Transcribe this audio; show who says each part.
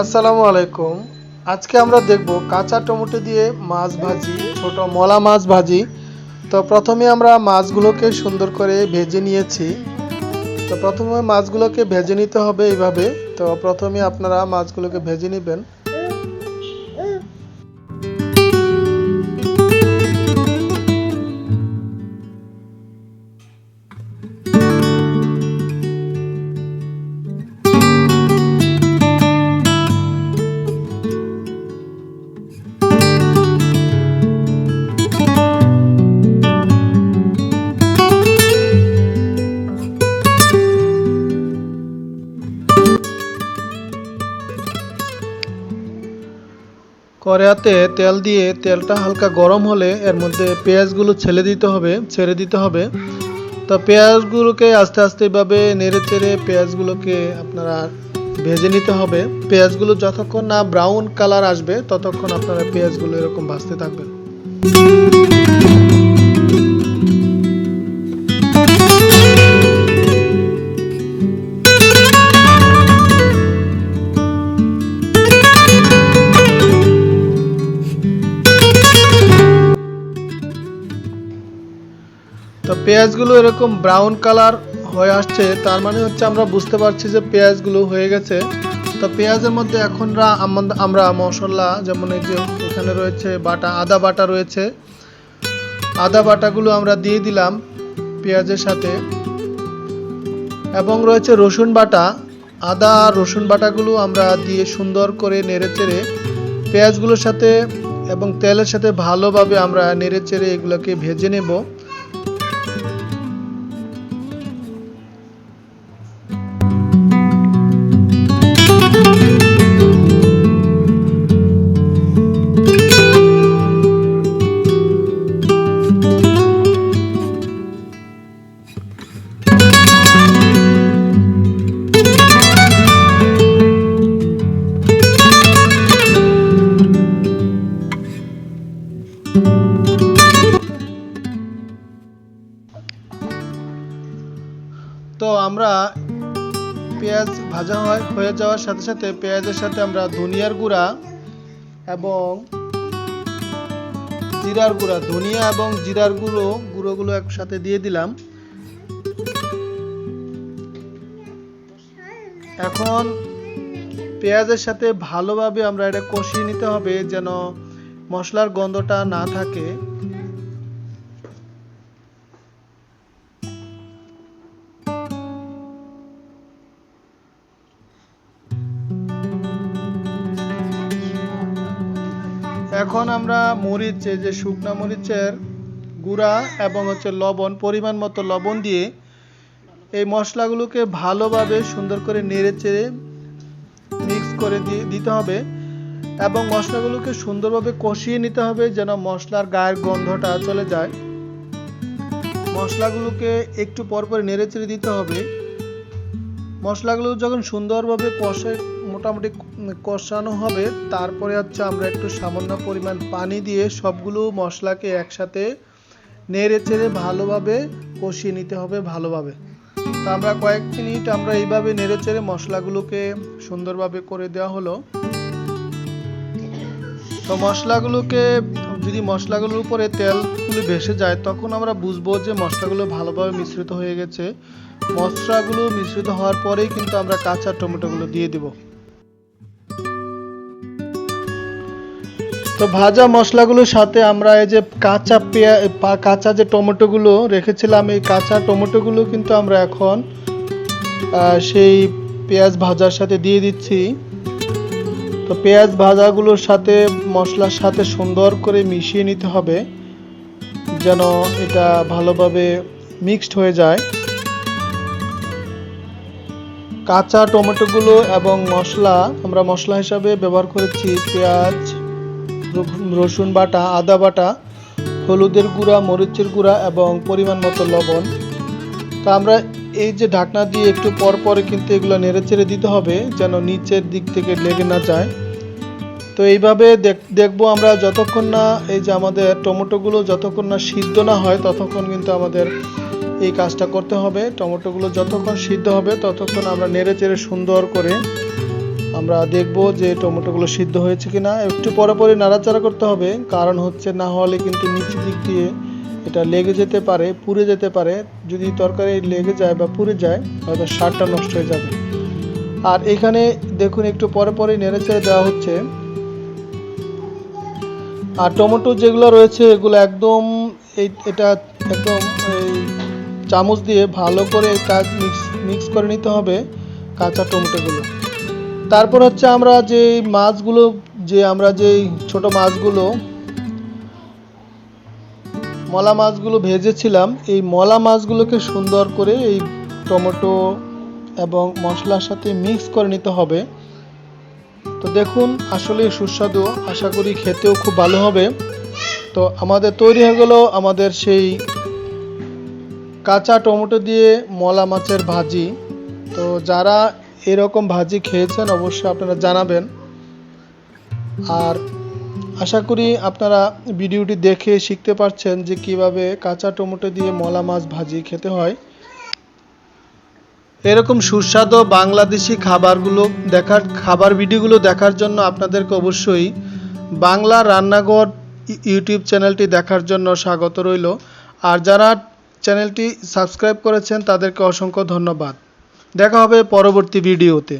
Speaker 1: আসসালামু আলাইকুম। আজকে আমরা দেখব কাঁচা টমেটো দিয়ে মাছ ভাজি, ছোট মলা মাছ ভাজি। তো প্রথমে আমরা মাছগুলোকে সুন্দর করে ভেজে নিয়েছি। তো প্রথমে মাছগুলোকে ভেজে নিতে হবে এইভাবে। তো প্রথমে আপনারা মাছগুলোকে ভেজে নেবেন। কড়াইতে তেল দিয়ে তেলটা হালকা গরম হলে এর মধ্যে পেঁয়াজগুলো ছেড়ে দিতে হবে, ছেড়ে দিতে হবে। তো পেঁয়াজগুলোকে আস্তে আস্তে এভাবে নেড়ে চেড়ে পেঁয়াজগুলোকে আপনারা ভেজে নিতে হবে। পেঁয়াজগুলো যতক্ষণ না ব্রাউন কালার আসবে, ততক্ষণ আপনারা পেঁয়াজগুলো এরকম ভাজতে থাকবেন। পেঁয়াজগুলো এরকম ব্রাউন কালার হয়ে আসছে, তার মানে হচ্ছে আমরা বুঝতে পারছি যে পেঁয়াজগুলো হয়ে গেছে। তো পেঁয়াজের মধ্যে এখন আমরা মশলা, যেমন এই যে এখানে রয়েছে বাটা, আদা বাটা রয়েছে। আদা বাটাগুলো আমরা দিয়ে দিলাম পেঁয়াজের সাথে। এবং রয়েছে রসুন বাটা। আদা আর রসুন বাটাগুলো আমরা দিয়ে সুন্দর করে নেড়ে চেড়ে পেঁয়াজগুলোর সাথে এবং তেলের সাথে ভালোভাবে আমরা নেড়ে চেড়ে এগুলোকে ভেজে নেব। আমরা পেঁয়াজ ভাজা হয়- হয়ে যাওয়ার সাথে সাথে পেঁয়াজের সাথে আমরা ধনিয়ার গুঁড়া এবং জিরার গুঁড়া, ধনিয়া এবং জিরার গুঁড়ো, গুঁড়োগুলো একসাথে দিয়ে দিলাম। এখন পেঁয়াজের সাথে ভালোভাবে আমরা এটা কষিয়ে নিতে হবে যেন মশলার গন্ধটা না থাকে। এখন আমরা মরিচ যে শুকনো মরিচের গুঁড়া এবং হচ্ছে লবণ, পরিমাণ মতো লবণ দিয়ে এই মশলাগুলোকে ভালোভাবে সুন্দর করে নেড়ে চেড়ে মিক্স করে দিয়ে দিতে হবে এবং মশলাগুলোকে সুন্দরভাবে কষিয়ে নিতে হবে যেন মশলার গায়ের গন্ধটা চলে যায়। মশলাগুলোকে একটু পর পর নেড়ে চেড়ে দিতে হবে। মশলাগুলো যখন সুন্দরভাবে কষে মোটামুটি কষানো হবে, তারপরে হচ্ছে আমরা একটু সামান্য পরিমাণ পানি দিয়ে সবগুলো মশলাকে একসাথে নেড়ে চেড়ে ভালোভাবে কষিয়ে নিতে হবে ভালোভাবে। তো আমরা কয়েক মিনিট আমরা এইভাবে নেড়ে চেড়ে মশলাগুলোকে সুন্দরভাবে করে দেওয়া হলো। তো মশলাগুলোকে যদি মশলাগুলোর উপরে তেলগুলো ভেসে যায়, তখন আমরা বুঝব যে মশলাগুলো ভালোভাবে মিশ্রিত হয়ে গেছে। মশলাগুলো মিশ্রিত হওয়ার পরেই কিন্তু আমরা কাঁচা টমেটোগুলো দিয়ে দেব। তো ভাজা মশলাগুলোর সাথে আমরা এই যে কাঁচা পেঁয়া কাঁচা যে টমেটোগুলো রেখেছিলাম, এই কাঁচা টমেটোগুলো কিন্তু আমরা এখন সেই পেঁয়াজ ভাজার সাথে দিয়ে দিচ্ছি। তো পেঁয়াজ ভাজাগুলোর সাথে মশলার সাথে সুন্দর করে মিশিয়ে নিতে হবে, যেন এটা ভালোভাবে মিক্সড হয়ে যায়। কাঁচা টমেটোগুলো এবং মশলা, আমরা মশলা হিসাবে ব্যবহার করেছি পেঁয়াজ রসুন বাটা, আদা বাটা, হলুদের গুঁড়া, মরিচের গুঁড়া এবং পরিমাণ মতো লবণ। তো আমরা এই যে ঢাকনা দিয়ে একটু পর পরে কিন্তু এগুলো নেড়ে চেড়ে দিতে হবে, যেন নিচের দিক থেকে লেগে না যায়। তো এইভাবে দেখ- দেখব আমরা যতক্ষণ না এই যে আমাদের টমেটোগুলো যতক্ষণ না সিদ্ধ না হয়, ততক্ষণ কিন্তু আমাদের এই কাজটা করতে হবে। টমেটোগুলো যতক্ষণ সিদ্ধ হবে, ততক্ষণ আমরা নেড়ে চেড়ে সুন্দর করে আমরা দেখব যে টমেটোগুলো সিদ্ধ হয়েছে কিনা। একটু পরে পরে নাড়াচাড়া করতে হবে, কারণ হচ্ছে না হলে কিন্তু নিচের দিক দিয়ে এটা লেগে যেতে পারে, পুড়ে যেতে পারে। যদি তরকারি লেগে যায় বা পুড়ে যায়, হয়তো সারটা নষ্ট হয়ে যাবে। আর এখানে দেখুন, একটু পরে পরে নেড়েচেড়ে দেওয়া হচ্ছে। আর টমেটো যেগুলো রয়েছে, এগুলো একদম এই, এটা একদম চামচ দিয়ে ভালো করে কাজ মিক্স মিক্স করে নিতে হবে কাঁচা টমেটোগুলো। তারপর হচ্ছে আমরা যে মাছগুলো, যে আমরা যেই ছোট মাছগুলো মলা মাছগুলো ভেজেছিলাম। এই মলা মাছগুলোকে সুন্দর করে এই টমেটো এবং মশলার সাথে মিক্স করে নিতে হবে। তো দেখুন, আসলে সুস্বাদু। আশা করি খেতেও খুব ভালো হবে। তো আমাদের তৈরি হয়ে গেল আমাদের সেই কাঁচা টমেটো দিয়ে মলা মাছের ভাজি। তো যারা এরকম ভাজি খেয়েছেন, অবশ্যই আপনারা জানাবেন। আর আশা করি আপনারা ভিডিওটি দেখে শিখতে পারছেন যে কীভাবে কাঁচা টমেটো দিয়ে মলা মাছ ভাজি খেতে হয়। এরকম সুস্বাদু বাংলাদেশি খাবারগুলো দেখার, খাবার ভিডিওগুলো দেখার জন্য আপনাদেরকে অবশ্যই বাংলা রান্নাঘর ইউটিউব চ্যানেলটি দেখার জন্য স্বাগত রইল। আর যারা চ্যানেলটি সাবস্ক্রাইব করেছেন তাদেরকে অসংখ্য ধন্যবাদ। দেখা হবে পরবর্তী ভিডিওতে।